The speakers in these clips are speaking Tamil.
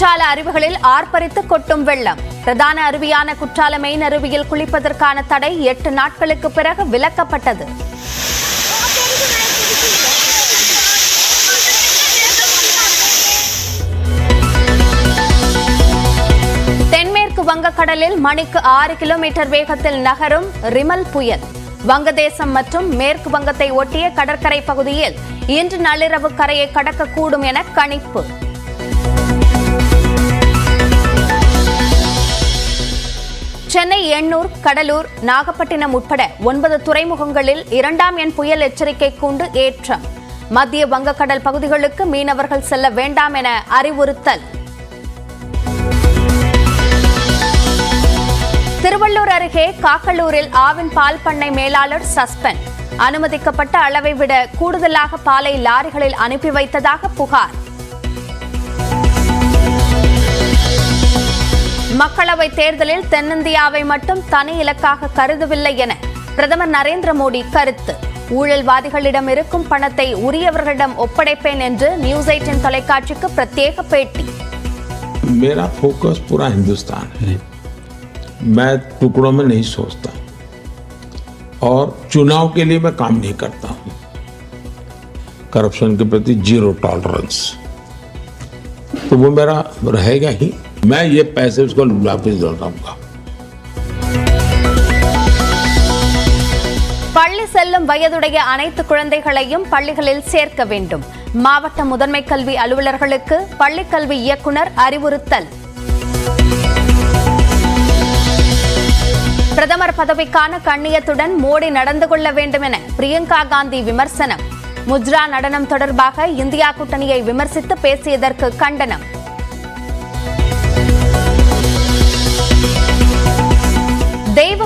குற்றால அருவிகளில் ஆர்ப்பரித்து கொட்டும் வெள்ளம். பிரதான அருவியான குற்றால மெயின் அருவியில் குளிப்பதற்கான தடை எட்டு நாட்களுக்கு பிறகு விலக்கப்பட்டது. தென்மேற்கு வங்கக்கடலில் மணிக்கு ஆறு கிலோமீட்டர் வேகத்தில் நகரும் ரிமல் புயல். வங்கதேசம் மற்றும் மேற்கு வங்கத்தை ஒட்டிய கடற்கரை பகுதியில் இன்று நள்ளிரவு கரையை கடக்கக்கூடும் என கணிப்பு. சென்னை எண்ணூர் கடலூர் நாகப்பட்டினம் உட்பட ஒன்பது துறைமுகங்களில் இரண்டாம் எண் புயல் எச்சரிக்கை கூண்டு ஏற்றம். மத்திய வங்கக்கடல் பகுதிகளுக்கு மீனவர்கள் செல்ல வேண்டாம் என அறிவுறுத்தல். திருவள்ளூர் அருகே காக்கலூரில் ஆவின் பால் பண்ணை மேலாளர் சஸ்பெண்ட். அனுமதிக்கப்பட்ட அளவை விட கூடுதலாக பாலை லாரிகளில் அனுப்பி வைத்ததாக புகார். மக்களவைத் தேர்தலில் தென்னிந்தியாவை மட்டும் தனி இலக்காக கருதவில்லை என பிரதமர் நரேந்திர மோடி கருத்து ஊழல்வாதிகளிடம் இருக்கும் பணத்தை உரியவர்களிடம் ஒப்படைப்பேன் என்று நியூஸ் எயிட்டின் தொலைக்காட்சிக்கு பிரத்யேக பேட்டி मेरा फोकस पूरा हिंदुस्तान है मैं टुकड़ों में नहीं सोचता और चुनाव के लिए मैं काम नहीं करता हूं करप्शन के प्रति जीरो टॉलरेंस तो वो मेरा रहेगा ही मैं ये पैसे उसको वापिस लौटाऊंगा பள்ளி செல்லும் வயதுடைய அனைத்து குழந்தைகளையும் பள்ளிகளில் சேர்க்க வேண்டும் மாவட்ட முதன்மை கல்வி அலுவலர்களுக்கு பள்ளிக் கல்வி இயக்குனர் அறிவுறுத்தல் பிரதமர் பதவிக்கான கண்ணியத்துடன் மோடி நடந்து கொள்ள வேண்டும் என பிரியங்கா காந்தி விமர்சனம் முஜ்ரா நடனம் தொடர்பாக இந்தியா கூட்டணியை விமர்சித்து பேசியதற்கு கண்டனம்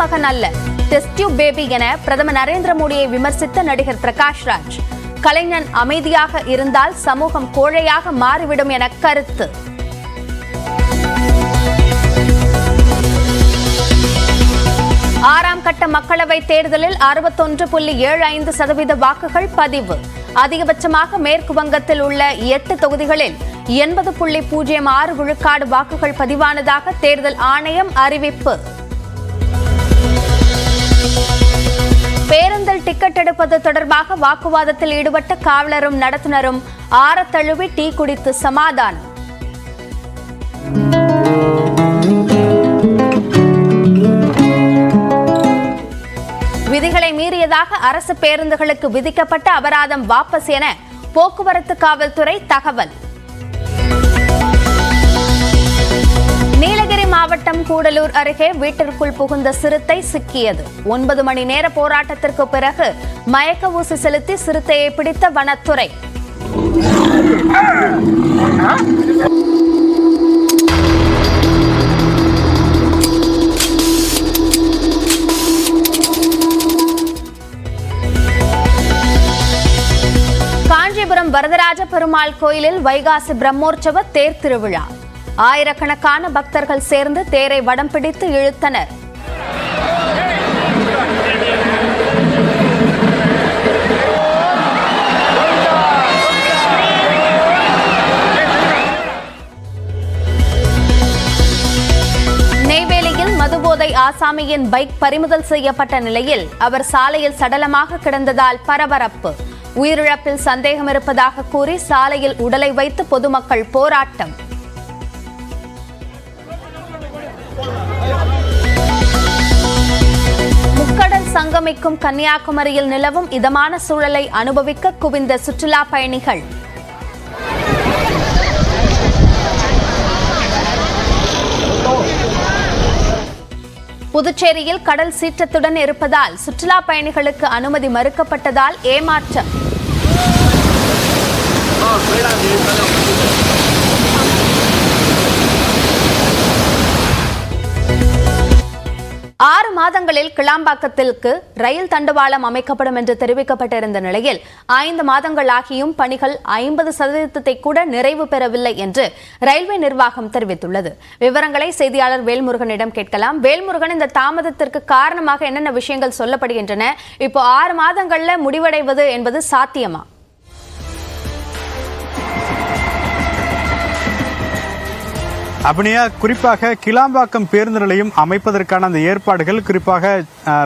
மகன் அல்ல. டெஸ்ட் டியூப் பேபி என பிரதமர் நரேந்திர மோடியை விமர்சித்த நடிகர் பிரகாஷ் ராஜ். கலைஞன் அமைதியாக இருந்தால் சமூகம் கோழையாக மாறிவிடும் என கருத்து. ஆறாம் கட்ட மக்களவைத் தேர்தலில் அறுபத்தொன்று புள்ளி ஏழு ஐந்து சதவீத வாக்குகள் பதிவு. அதிகபட்சமாக மேற்கு வங்கத்தில் உள்ள எட்டு தொகுதிகளில் எண்பது புள்ளி பூஜ்ஜியம் ஆறு விழுக்காடு வாக்குகள் பதிவானதாக தேர்தல் ஆணையம் அறிவிப்பு. பேருந்தில் டிக்கெட் எடுப்பது தொடர்பாக வாக்குவாதத்தில் ஈடுபட்ட காவலரும் நடத்துனரும் ஆரத்தழுவி டீ குடித்து சமாதானம். விதிகளை மீறியதாக அரசு பேருந்துகளுக்கு விதிக்கப்பட்ட அபராதம் வாபஸ் என போக்குவரத்து காவல்துறை தகவல். மாவட்டம் கூடலூர் அருகே வீட்டிற்குள் புகுந்த சிறுத்தை சிக்கியது. ஒன்பது மணி நேர போராட்டத்திற்கு பிறகு மயக்க ஊசி செலுத்தி சிறுத்தையை பிடித்த வனத்துறை. காஞ்சிபுரம் வரதராஜ பெருமாள் கோயிலில் வைகாசி பிரம்மோற்சவ தேர் திருவிழா. ஆயிரக்கணக்கான பக்தர்கள் சேர்ந்து தேரை வடம் பிடித்து இழுத்தனர். நெய்வேலியில் மதுபோதை ஆசாமியின் பைக் பறிமுதல் செய்யப்பட்ட நிலையில் அவர் சாலையில் சடலமாக கிடந்ததால் பரபரப்பு. உயிரிழப்பில் சந்தேகம் இருப்பதாக கூறி சாலையில் உடலை வைத்து பொதுமக்கள் போராட்டம். முக்கடல் சங்கமிக்கும் கன்னியாகுமரியில் நிலவும் இதமான சூழலை அனுபவிக்க குவிந்த சுற்றுலா பயணிகள். புதுச்சேரியில் கடல் சீற்றத்துடன் இருப்பதால் சுற்றுலா பயணிகளுக்கு அனுமதி மறுக்கப்பட்டதால் ஏமாற்றம். ஆறு மாதங்களில் கிளாம்பாக்கத்திற்கு ரயில் தண்டவாளம் அமைக்கப்படும் என்று தெரிவிக்கப்பட்டிருந்த நிலையில் ஐந்து மாதங்கள் ஆகியும் பணிகள் ஐம்பது சதவீதத்தை கூட நிறைவு பெறவில்லை என்று ரயில்வே நிர்வாகம் தெரிவித்துள்ளது. விவரங்களை செய்தியாளர் வேல்முருகனிடம் கேட்கலாம். வேல்முருகன் இந்த தாமதத்திற்கு காரணமாக என்னென்ன விஷயங்கள் சொல்லப்படுகின்றன? இப்போ ஆறு மாதங்கள்ல முடிவடைவது என்பது சாத்தியமா? அப்படியா? குறிப்பாக கிளாம்பாக்கம் பேருந்து நிலையம் அமைப்பதற்கான அந்த ஏற்பாடுகள் குறிப்பாக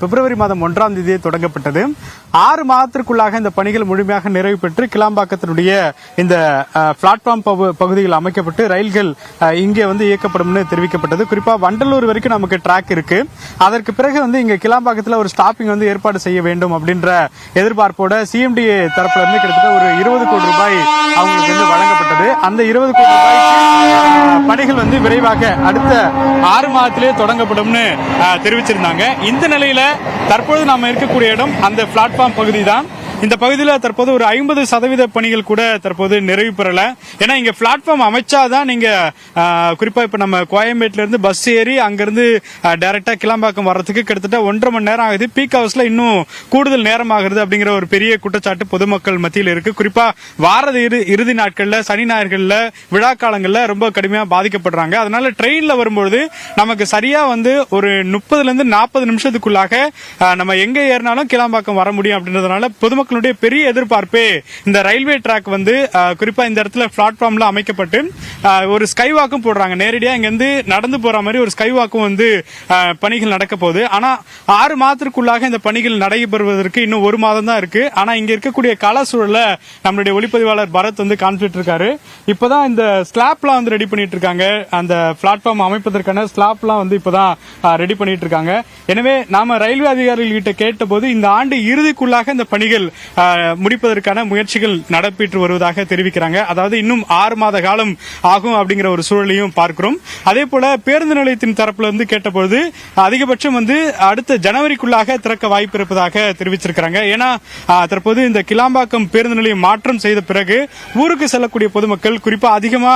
பிப்ரவரி மாதம் ஒன்றாம் தேதியே தொடங்கப்பட்டது. ஆறு மாதத்திற்குள்ளாக இந்த பணிகள் முழுமையாக நிறைவு பெற்று கிளாம்பாக்கத்தினுடைய இந்த பிளாட்ஃபார்ம் பகு- பகுதியில் அமைக்கப்பட்டு ரயில்கள் இங்கே வந்து இயக்கப்படும்னு தெரிவிக்கப்பட்டது. குறிப்பாக வண்டலூர் வரைக்கும் நமக்கு ட்ராக் இருக்கு. அதற்கு பிறகு வந்து இங்கே கிளாம்பாக்கத்தில் ஒரு ஸ்டாப்பிங் வந்து ஏற்பாடு செய்ய வேண்டும் அப்படின்ற எதிர்பார்ப்போட சிஎம்டிஏ தரப்புல இருந்து கிட்டத்தட்ட ஒரு இருபது கோடி ரூபாய் அவங்களுக்கு வந்து வழங்கப்பட்டது. அந்த இருபது கோடி ரூபாய் பணிகள் வந்து விரைவாக அடுத்த ஆறு மாதத்திலே தொடங்கப்படும்னு தெரிவிச்சிருந்தாங்க. இந்த நிலையில தற்போது நாம இருக்கக்கூடிய இடம் அந்த பிளாட்ஃபார்ம் பகுதி தான் இந்த பகுதியில் தற்போது ஒரு ஐம்பது சதவீத பணிகள் கூட தற்போது நிறைவு பெறல. ஏன்னா இங்க பிளாட்ஃபார்ம் அமைச்சாதான் நீங்க குறிப்பா இப்ப நம்ம கோயம்பேட்ல இருந்து பஸ் ஏறி அங்கிருந்து டைரக்டா கிளம்பாக்கம் வர்றதுக்கு கிட்டத்தட்ட ஒன்றரை மணி நேரம் ஆகுது. பீக் ஹவர்ஸ்ல இன்னும் கூடுதல் நேரம் ஆகுது அப்படிங்கிற ஒரு பெரிய குற்றச்சாட்டு பொதுமக்கள் மத்தியில் இருக்கு. குறிப்பா வார இரு இறுதி நாட்கள்ல சனி ஞாயிறுகள்ல விழா காலங்கள்ல ரொம்ப கடுமையா பாதிக்கப்படுறாங்க. அதனால ட்ரெயின்ல வரும்பொழுது நமக்கு சரியா வந்து ஒரு முப்பதுல இருந்து நாற்பது நிமிஷத்துக்குள்ளாக நம்ம எங்க ஏறினாலும் கிளாம்பாக்கம் வர முடியும் அப்படின்றதுனால பொதுமக்கள் பொதுமக்களுடைய பெரிய எதிர்பார்ப்பே இந்த ரயில்வே ட்ராக் வந்து குறிப்பா இந்த இடத்துல பிளாட்ஃபார்ம்ல அமைக்கப்பட்டு ஒரு ஸ்கை வாக்கும் போடுறாங்க. நேரடியா இங்க இருந்து நடந்து போற மாதிரி ஒரு ஸ்கை வாக்கும் வந்து பணிகள் நடக்க போகுது. ஆனா ஆறு மாதத்திற்குள்ளாக இந்த பணிகள் நடைபெறுவதற்கு இன்னும் ஒரு மாதம் தான் இருக்கு. ஆனா இங்க இருக்கக்கூடிய கால சூழல நம்மளுடைய ஒளிப்பதிவாளர் பரத் வந்து காமிச்சிட்டு இருக்காரு. இப்பதான் இந்த ஸ்லாப்லாம் வந்து ரெடி பண்ணிட்டு இருக்காங்க. அந்த பிளாட்ஃபார்ம் அமைப்பதற்கான ஸ்லாப்லாம் வந்து இப்பதான் ரெடி பண்ணிட்டு இருக்காங்க. எனவே நாம ரயில்வே அதிகாரிகள் கிட்ட கேட்டபோது இந்த ஆண்டு இறுதிக்குள்ளாக இந்த பணிகள் முடிப்பதற்கான முயற்சிகள் நடைபெற்று வருவதாக தெரிவிக்கிறாங்க. அதாவது இன்னும் ஆறு மாத காலம் ஆகும் அப்படிங்கிற ஒரு சூழலையும் பார்க்கிறோம். அதே போல பேருந்து நிலையத்தின் தரப்புல இருந்து கேட்டபோது அதிகபட்சம் வந்து அடுத்த ஜனவரிக்குள்ளாக திறக்க வாய்ப்பு இருப்பதாக தெரிவிச்சிருக்கிறாங்க. ஏன்னா தற்போது இந்த கிளாம்பாக்கம் பேருந்து நிலையம் மாற்றம் செய்த பிறகு ஊருக்கு செல்லக்கூடிய பொதுமக்கள் குறிப்பா அதிகமா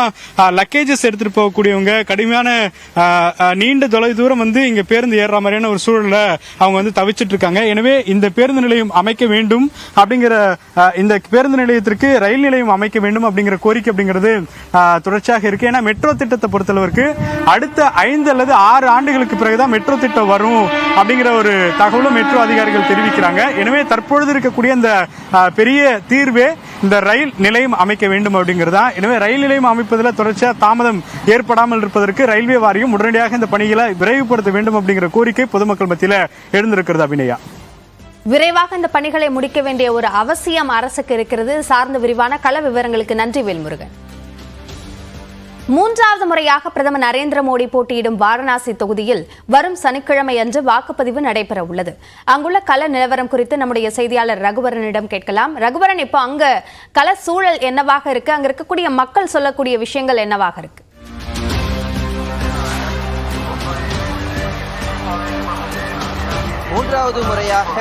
லக்கேஜஸ் எடுத்துட்டு போகக்கூடியவங்க கடுமையான அஹ், நீண்ட தொலை தூரம் வந்து இங்க பேருந்து ஏறுற மாதிரியான ஒரு சூழல்ல அவங்க வந்து தவிச்சிட்டு இருக்காங்க. எனவே இந்த பேருந்து நிலையம் அமைக்க வேண்டும். அப்படிங்கிற இந்த பேருந்து நிலையத்திற்கு ரயில் நிலையம் அமைக்க வேண்டும் அப்படிங்கிற கோரிக்கை அப்படிங்கிறது தொடர்ச்சியாக இருக்கு. ஏன்னா மெட்ரோ திட்டத்தை பொறுத்தளவிற்கு அடுத்த ஐந்து அல்லது ஆறு ஆண்டுகளுக்கு பிறகுதான் மெட்ரோ திட்டம் வரும் அப்படிங்கிற ஒரு தகவலும் மெட்ரோ அதிகாரிகள் தெரிவிக்கிறாங்க. எனவே தற்பொழுது இருக்கக்கூடிய இந்த பெரிய தீர்வே இந்த ரயில் நிலையம் அமைக்க வேண்டும் அப்படிங்கிறதா. எனவே ரயில் நிலையம் அமைப்பதில் தொடர்ச்சியாக தாமதம் ஏற்படாமல் இருப்பதற்கு ரயில்வே வாரியம் உடனடியாக இந்த பணிகளை விரைவுபடுத்த வேண்டும் அப்படிங்கிற கோரிக்கை பொதுமக்கள் மத்தியில் எழுந்திருக்கிறது அபிநயா. விரைவாக இந்த பணிகளை முடிக்க வேண்டிய ஒரு அவசியம் அரசுக்கு இருக்கிறது. சார்ந்த விரிவான கள விவரங்களுக்கு நன்றி வேல்முருகன். மூன்றாவது முறையாக பிரதமர் நரேந்திர மோடி போட்டியிடும் வாரணாசி தொகுதியில் வரும் சனிக்கிழமை அன்று வாக்குப்பதிவு நடைபெற உள்ளது. அங்குள்ள கள நிலவரம் குறித்து நம்முடைய செய்தியாளர் ரகுவரனிடம் கேட்கலாம். ரகுவரன் இப்போ அங்க கள சூழல் என்னவாக இருக்கு? அங்க இருக்கக்கூடிய மக்கள் சொல்லக்கூடிய விஷயங்கள் என்னவாக இருக்கு? மூன்றாவது முறையாக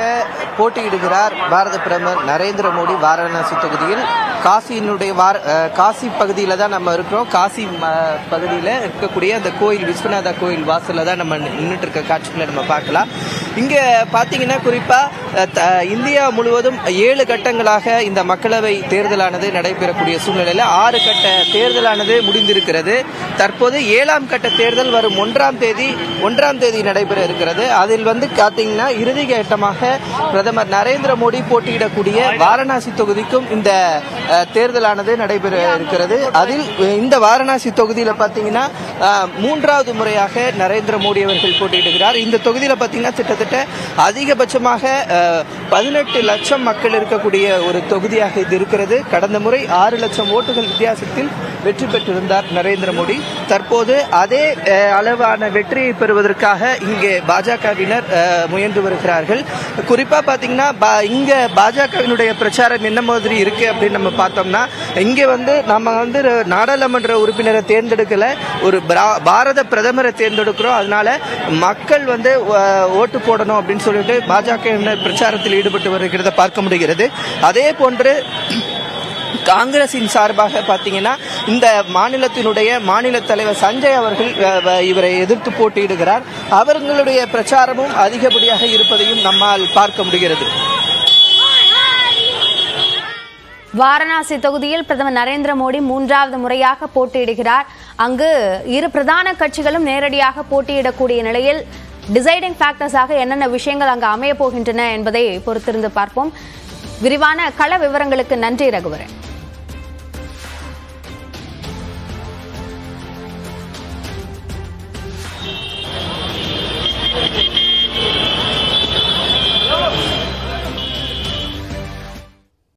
போட்டியிடுகிறார் பாரத பிரதமர் நரேந்திர மோடி வாரணாசி தொகுதியில். காசியினுடைய வார காசி பகுதியில் தான் நம்ம இருக்கிறோம். காசி பகுதியில் இருக்கக்கூடிய அந்த கோயில் விஸ்வநாதா கோயில் வாசலில் தான் நம்ம நின்றுட்டு இருக்க காட்சிகளை நம்ம பார்க்கலாம். இங்கே பார்த்தீங்கன்னா குறிப்பாக இந்தியா முழுவதும் ஏழு கட்டங்களாக இந்த மக்களவை தேர்தலானது நடைபெறக்கூடிய சூழ்நிலையில் ஆறு கட்ட தேர்தலானது முடிந்திருக்கிறது. தற்போது ஏழாம் கட்ட தேர்தல் வரும் ஒன்றாம் தேதி ஒன்றாம் தேதி நடைபெற இருக்கிறது. அதில் வந்து பார்த்தீங்கன்னா இறுதி கட்டமாக பிரதமர் நரேந்திர மோடி போட்டியிடக்கூடிய வாரணாசி தொகுதிக்கும் இந்த தேர்தலானது நடைபெற இருக்கிறது. அதில் இந்த வாரணாசி தொகுதியில் பார்த்தீங்கன்னா மூன்றாவது முறையாக நரேந்திர மோடி அவர்கள் போட்டியிடுகிறார். இந்த தொகுதியில் பார்த்தீங்கன்னா கிட்டத்தட்ட அதிகபட்சமாக பதினெட்டு லட்சம் மக்கள் இருக்கக்கூடிய ஒரு தொகுதியாக இது இருக்கிறது. கடந்த முறை ஆறு லட்சம் ஓட்டுகள் வித்தியாசத்தில் வெற்றி பெற்றிருந்தார் நரேந்திர மோடி. தற்போது அதே அளவான வெற்றியை பெறுவதற்காக இங்கே பாஜகவினர் முயன்று முயன்று வருகிறார்கள். குறிப்பாக பார்த்தீங்கன்னா பா- இங்கே பாஜகவினுடைய பிரச்சாரம் என்ன மாதிரி இருக்கு அப்படின்னு நம்ம பார்த்தோம்னா இங்கே வந்து நம்ம வந்து நாடாளுமன்ற உறுப்பினரை தேர்ந்தெடுக்கல ஒரு பாரத பிரதமரை தேர்ந்தெடுக்கிறோம். அதனால மக்கள் வந்து ஓட்டு போடணும் அப்படின்னு சொல்லிட்டு பாஜக பிரச்சாரத்தில் ஈடுபட்டு வருகிறத பார்க்க முடிகிறது. அதே போன்று காங்கிரசின் சார்பாக பார்த்தீங்கன்னா இந்த மாநிலத்தினுடைய மாநில தலைவர் சஞ்சய் அவர்கள் இவரை எதிர்த்து போட்டியிடுகிறார். அவர்களுடைய பிரச்சாரமும் அதிகப்படியாக இருப்பதையும் நம்மால் பார்க்க முடிகிறது. வாரணாசி தொகுதியில் பிரதமர் நரேந்திர மோடி மூன்றாவது முறையாக போட்டியிடுகிறார். அங்கு இரு பிரதான கட்சிகளும் நேரடியாக போட்டியிடக்கூடிய நிலையில் டிசைடிங் ஃபேக்டர்ஸாக என்னென்ன விஷயங்கள் அங்கு அமைய போகின்றன என்பதை பொறுத்திருந்து பார்ப்போம். விரிவான கள விவரங்களுக்கு நன்றி ரகுவரன்.